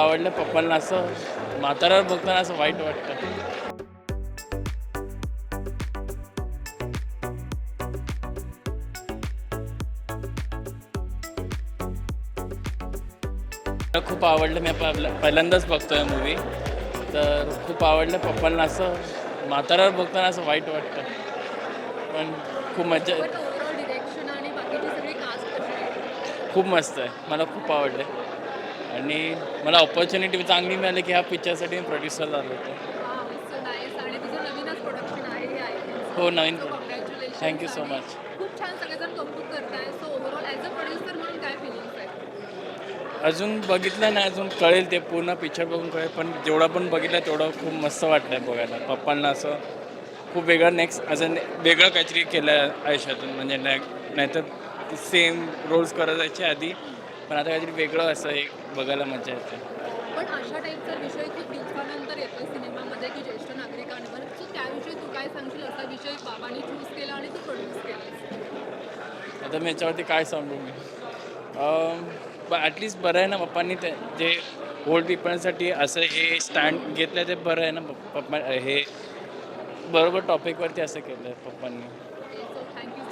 आवडलं पप्पांना असं म्हाताऱ्यावर बघताना असं वाईट वाटतं. खूप आवडलं मी पहिल्या- पहिल्यांदाच बघतोय मूवी तर खूप आवडलं पप्पांना असं म्हाताऱ्यावर बघताना असं वाईट वाटतं. पण खूप मजा खूप मस्त आहे. मला खूप आवडलं आणि मला ऑपॉर्च्युनिटी चांगली मिळाली की ह्या पिक्चरसाठी मी प्रोड्युसर झालो होतो. आहे हे नवीन कौतुक करताय. सो आहे अजून बघितलं नाही अजून कळेल ते पूर्ण पिक्चर बघून कळेल पण जेवढा पण बघितलं तेवढं खूप मस्त वाटलं बघायला. पप्पांना असं खूप वेगळं नेक्स्ट अजून वेगळं काहीतरी केलं आहे आयुष्यातून म्हणजे नाही नाहीतर सेम रोल्स करत जायचे आधी पण आता काहीतरी वेगळं असं एक बघायला मजा येते. पण अशा टाईपचा विषय खूप दिवसानंतर येतोय सिनेमामध्ये की ज्येष्ठ नागरिकांवर. सो त्याविषयी तू काय सांगशील? असा विषय बाबांनी चूज केला आणि तू प्रोड्यूस केला आता मी याच्यावरती काय सांगू मी? ॲटलिस्ट बरं आहे ना पप्पांनी ते जे ओल्ड पीपलसाठी असं हे स्टँड घेतलं ते बरं आहे ना पप्पा हे बरोबर टॉपिकवरती असं केलं आहे पप्पांनी थँक्यू